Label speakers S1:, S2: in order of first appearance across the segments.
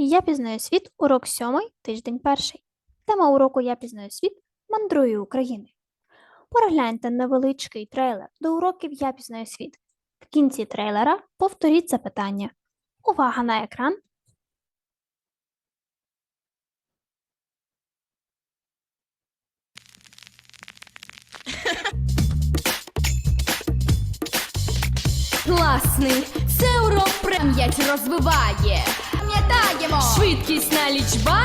S1: Я пізнаю світ, урок сьомий, тиждень перший. Тема уроку Я пізнаю світ мандрую Україною. Перегляньте невеличкий трейлер до уроків Я пізнаю світ. В кінці трейлера повторіть запитання. Увага на екран.
S2: Класний, це урок пам'ять розвиває. Пам'ятаємо! Швидкісна лічба.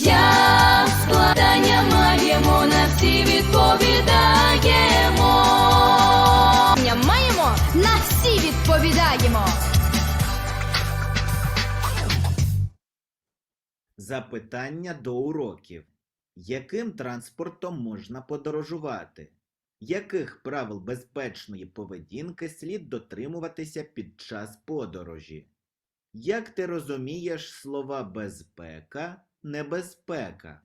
S2: Я складання маємо, на всі відповідаємо. Маємо, на всі відповідаємо.
S3: Запитання до уроків. Яким транспортом можна подорожувати? Яких правил безпечної поведінки слід дотримуватися під час подорожі? Як ти розумієш слова безпека, небезпека?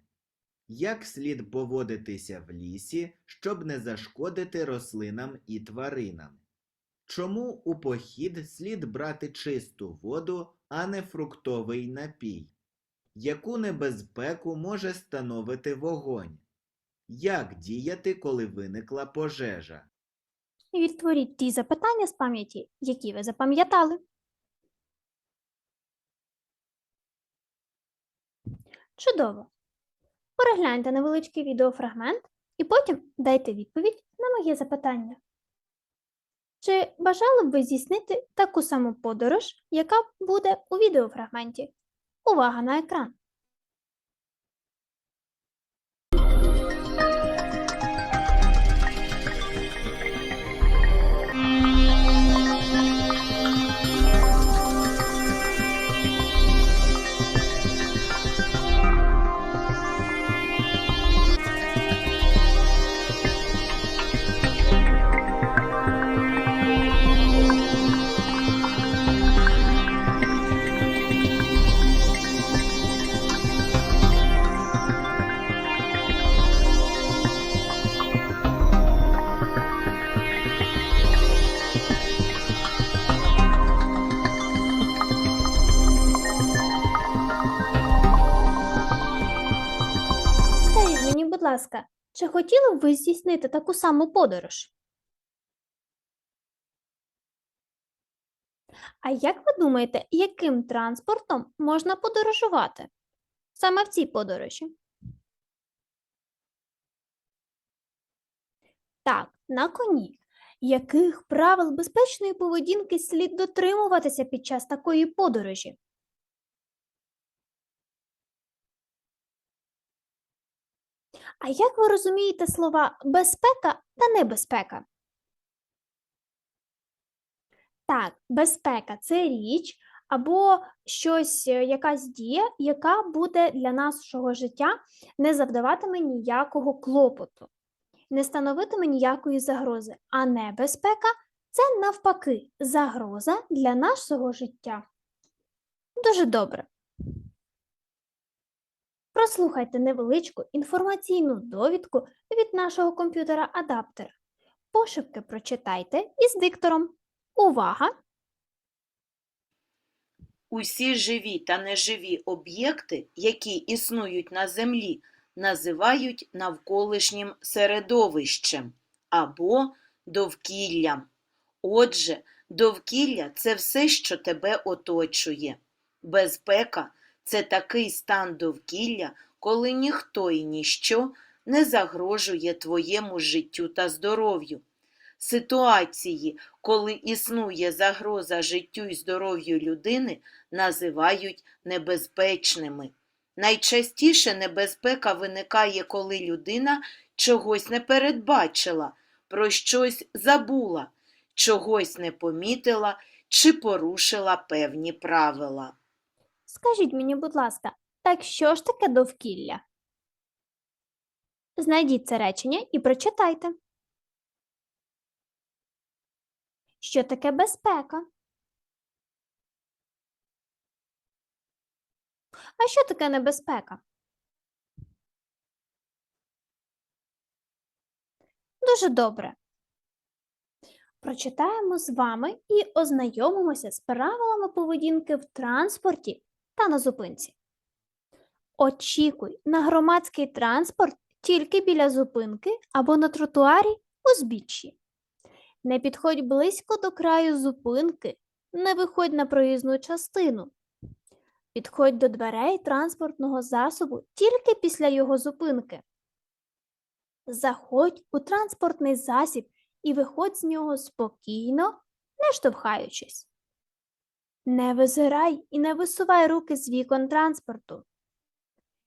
S3: Як слід поводитися в лісі, щоб не зашкодити рослинам і тваринам? Чому у похід слід брати чисту воду, а не фруктовий напій? Яку небезпеку може становити вогонь? Як діяти, коли виникла пожежа?
S1: І відтворіть ті запитання з пам'яті, які ви запам'ятали. Чудово! Перегляньте невеличкий відеофрагмент і потім дайте відповідь на моє запитання. Чи бажали б ви здійснити таку саму подорож, яка буде у відеофрагменті? Увага на екран! Ласка, чи хотіли б ви здійснити таку саму подорож? А як ви думаєте, яким транспортом можна подорожувати? Саме в цій подорожі? Так, на коні. Яких правил безпечної поведінки слід дотримуватися під час такої подорожі? А як ви розумієте слова безпека та небезпека? Так, безпека це річ або щось, е, якась дія, яка буде для нашого життя не завдаватиме ніякого клопоту, не становитиме ніякої загрози. А небезпека це навпаки загроза для нашого життя. Дуже добре. Прослухайте невеличку інформаційну довідку від нашого комп'ютера-адаптера. Пошепки прочитайте із диктором. Увага!
S4: Усі живі та неживі об'єкти, які існують на Землі, називають навколишнім середовищем або довкіллям. Отже, довкілля це все, що тебе оточує. Безпека це такий стан довкілля, коли ніхто і ніщо не загрожує твоєму життю та здоров'ю. Ситуації, коли існує загроза життю і здоров'ю людини, називають небезпечними. Найчастіше небезпека виникає, коли людина чогось не передбачила, про щось забула, чогось не помітила чи порушила певні правила.
S1: Скажіть мені, будь ласка, так що ж таке довкілля? Знайдіть це речення і прочитайте. Що таке безпека? А що таке небезпека? Дуже добре. Прочитаємо з вами і ознайомимося з правилами поведінки в транспорті та на зупинці. Очікуй на громадський транспорт тільки біля зупинки або на тротуарі узбіччі. Не підходь близько до краю зупинки, не виходь на проїзну частину. Підходь до дверей транспортного засобу тільки після його зупинки. Заходь у транспортний засіб і виходь з нього спокійно, не штовхаючись. Не визирай і не висувай руки з вікон транспорту.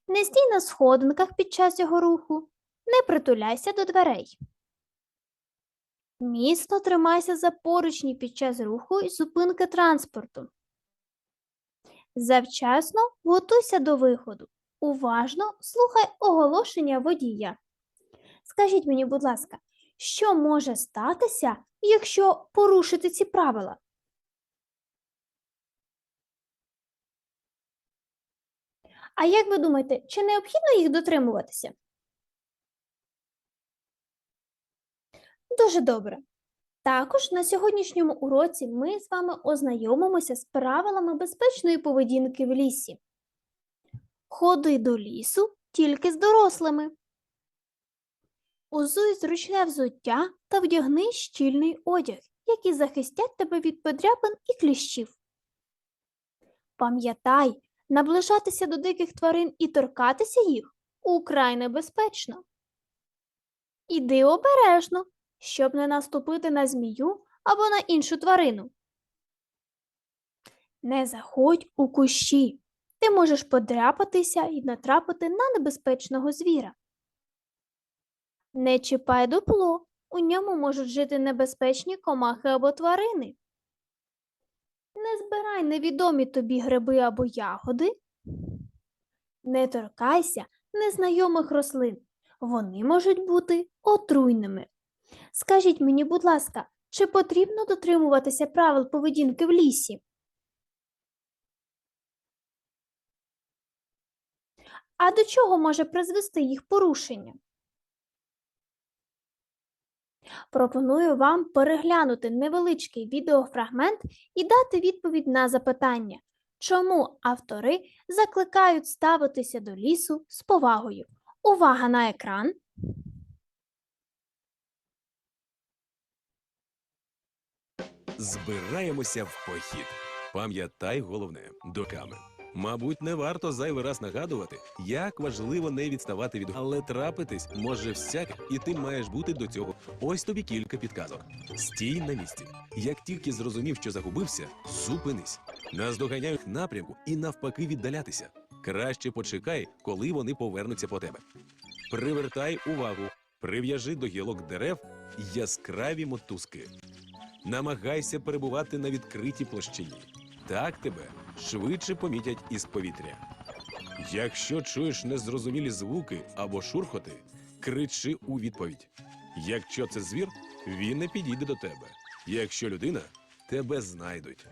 S1: Не стій на сходинках під час його руху, не притуляйся до дверей. Міцно тримайся за поручні під час руху і зупинки транспорту. Завчасно готуйся до виходу. Уважно слухай оголошення водія. Скажіть мені, будь ласка, що може статися, якщо порушити ці правила? А як ви думаєте, чи необхідно їх дотримуватися? Дуже добре. Також на сьогоднішньому уроці ми з вами ознайомимося з правилами безпечної поведінки в лісі. Ходи до лісу тільки з дорослими. Узуй зручне взуття та вдягни щільний одяг, які захистять тебе від подряпин і кліщів. Пам'ятай, наближатися до диких тварин і торкатися їх украй небезпечно. Іди обережно, щоб не наступити на змію або на іншу тварину. Не заходь у кущі. Ти можеш подряпатися і натрапити на небезпечного звіра. Не чіпай дупло, у ньому можуть жити небезпечні комахи або тварини. Збирай невідомі тобі гриби або ягоди. Не торкайся незнайомих рослин. Вони можуть бути отруйними. Скажіть мені, будь ласка, чи потрібно дотримуватися правил поведінки в лісі? А до чого може призвести їх порушення? Пропоную вам переглянути невеличкий відеофрагмент і дати відповідь на запитання, чому автори закликають ставитися до лісу з повагою. Увага на екран!
S5: Збираємося в похід. Пам'ятай головне до камер. Мабуть, не варто зайвий раз нагадувати, як важливо не відставати від але трапитись може всяке, і ти маєш бути до цього. Ось тобі кілька підказок. Стій на місці. Як тільки зрозумів, що загубився, зупинись. Наздоганяй напрямку і навпаки віддалятися. Краще почекай, коли вони повернуться по тебе. Привертай увагу, прив'яжи до гілок дерев яскраві мотузки. Намагайся перебувати на відкритій площині. Так тебе швидше помітять із повітря. Якщо чуєш незрозумілі звуки або шурхоти, кричи у відповідь. Якщо це звір, він не підійде до тебе. Якщо людина, тебе знайдуть.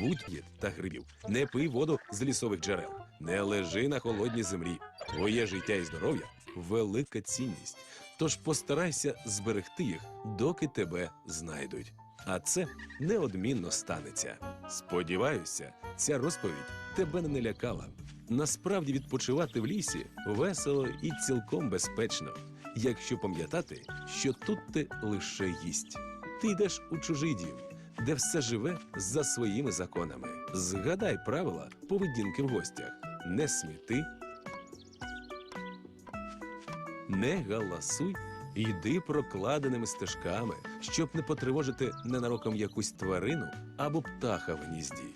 S5: Будь їд та грибів, не пий воду з лісових джерел, не лежи на холодній землі. Твоє життя і здоров'я велика цінність. Тож постарайся зберегти їх, доки тебе знайдуть. А це неодмінно станеться. Сподіваюся, ця розповідь тебе не налякала. Насправді відпочивати в лісі весело і цілком безпечно, якщо пам'ятати, що тут ти лише їсть. Ти йдеш у чужий дім, де все живе за своїми законами. Згадай правила поведінки в гостях: не сміти, не галасуй Йди прокладеними стежками, щоб не потривожити ненароком якусь тварину або птаха в гнізді.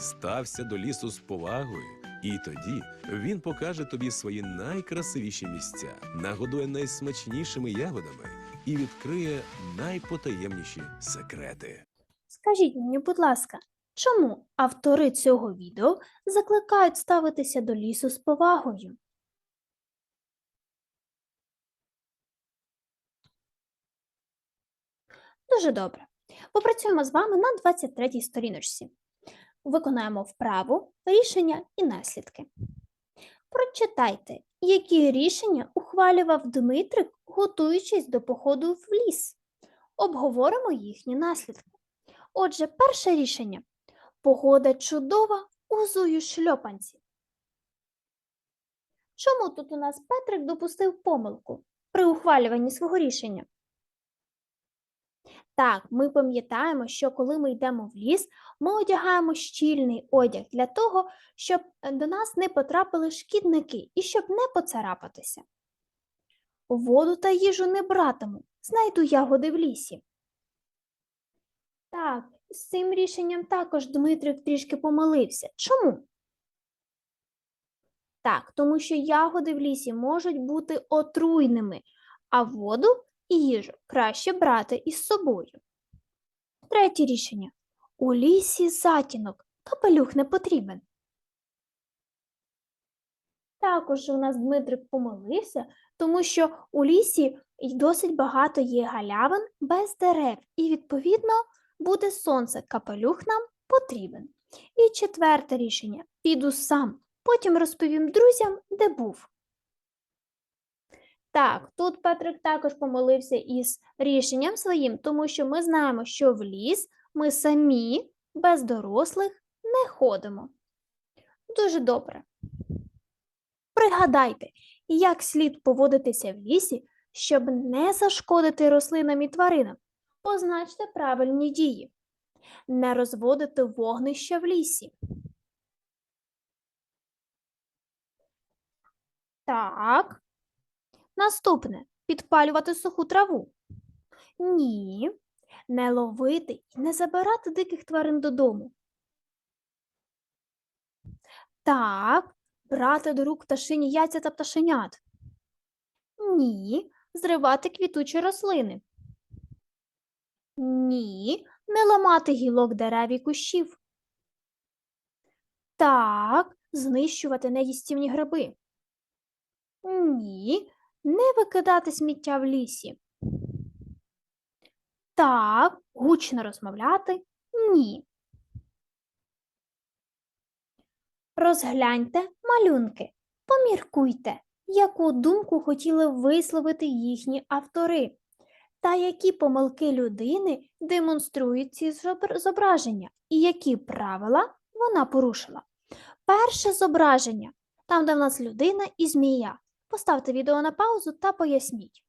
S5: Стався до лісу з повагою, і тоді він покаже тобі свої найкрасивіші місця, нагодує найсмачнішими ягодами і відкриє найпотаємніші секрети.
S1: Скажіть мені, будь ласка, чому автори цього відео закликають ставитися до лісу з повагою? Дуже добре. Попрацюємо з вами на 23 сторіночці. Виконаємо вправу, рішення і наслідки. Прочитайте, які рішення ухвалював Дмитрик, готуючись до походу в ліс. Обговоримо їхні наслідки. Отже, перше рішення. Погода чудова, узую шльопанці. Чому тут у нас Петрик допустив помилку при ухвалюванні свого рішення? Так, ми пам'ятаємо, що коли ми йдемо в ліс, ми одягаємо щільний одяг для того, щоб е, до нас не потрапили шкідники і щоб не поцарапатися. Воду та їжу не братиму, знайду ягоди в лісі. Так, з цим рішенням також Дмитрик трішки помилився. Чому? Так, тому що ягоди в лісі можуть бути отруйними, а воду їжу краще брати із собою. Третє рішення. У лісі затінок, капелюх не потрібен. Також у нас Дмитрик помилився, тому що у лісі досить багато є галявин без дерев, і, відповідно, буде сонце, капелюх нам потрібен. І четверте рішення. Піду сам, потім розповім друзям, де був. Так, тут Петрик також помилився із рішенням своїм, тому що ми знаємо, що в ліс ми самі без дорослих не ходимо. Дуже добре. Пригадайте, як слід поводитися в лісі, щоб не зашкодити рослинам і тваринам. Позначте правильні дії. Не розводити вогнище в лісі. Так. Наступне підпалювати суху траву. Ні. Не ловити і не забирати диких тварин додому. Так, брати до рук пташині яйця та пташенят. Ні. Зривати квітучі рослини. Ні. Не ламати гілок дерев і кущів. Так, знищувати неїстівні гриби. Ні, не викидати сміття в лісі. Так, гучно розмовляти. Ні. Розгляньте малюнки. Поміркуйте, яку думку хотіли висловити їхні автори, та які помилки людини демонструють ці зображення, і які правила вона порушила. Перше зображення там, де в нас людина і змія. Поставте відео на паузу та поясніть.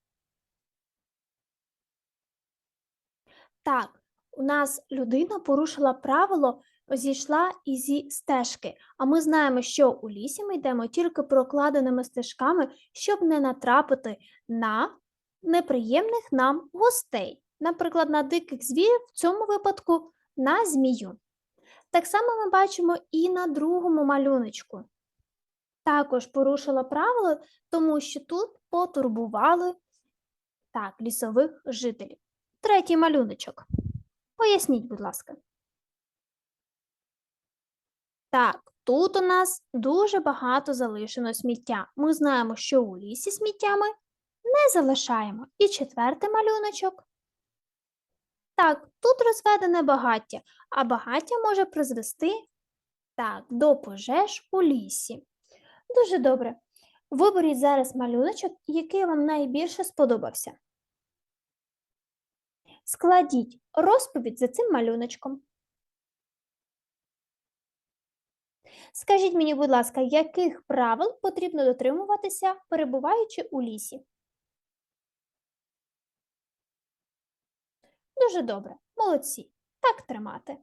S1: Так, у нас людина порушила правило, зійшла і зі стежки. А ми знаємо, що у лісі ми йдемо тільки прокладеними стежками, щоб не натрапити на неприємних нам гостей. Наприклад, на диких звірів, в цьому випадку на змію. Так само ми бачимо і на другому малюночку також порушила правила, тому що тут потурбували так, лісових жителів. Третій малюночок. Поясніть, будь ласка. Так, тут у нас дуже багато залишено сміття. Ми знаємо, що у лісі сміття ми не залишаємо. І четвертий малюночок. Так, тут розведене багаття, а багаття може призвести так, до пожеж у лісі. Дуже добре. Виберіть зараз малюночок, який вам найбільше сподобався. Складіть розповідь за цим малюночком. Скажіть мені, будь ласка, яких правил потрібно дотримуватися, перебуваючи у лісі? Дуже добре, молодці. Так тримати.